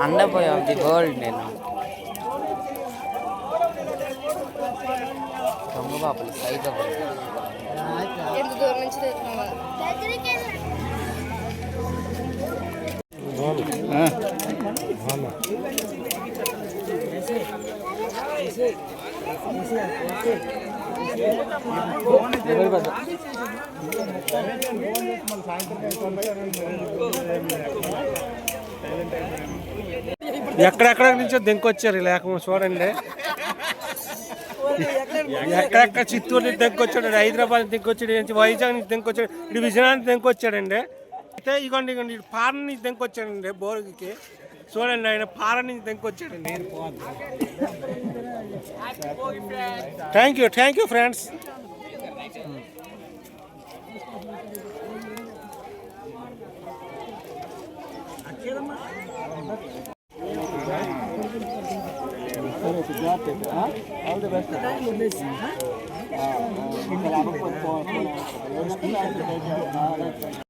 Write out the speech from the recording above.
అండపోయి of the world నేను దొంగ బాపులు దూరం నుంచి ఎక్కడెక్కడ నుంచో దింకొచ్చారు లేకపోతే చూడండి. ఎక్కడెక్కడ చిత్తూరు నుంచి దింకొచ్చాడు హైదరాబాద్ నుంచి నుంచి వైజాగ్ నుంచి దింకొచ్చాడు ఇటు విజయనగరం నుంచి అయితే ఇగోండి ఇగోండి ఇటు పాలన నుంచి దింకొచ్చాడండి బోరుకి. చూడండి ఆయన పాలన నుంచి దింకొచ్చాడండి. Thank you thank you friends it's job all the best ఇక్కడ అనుకోవాలి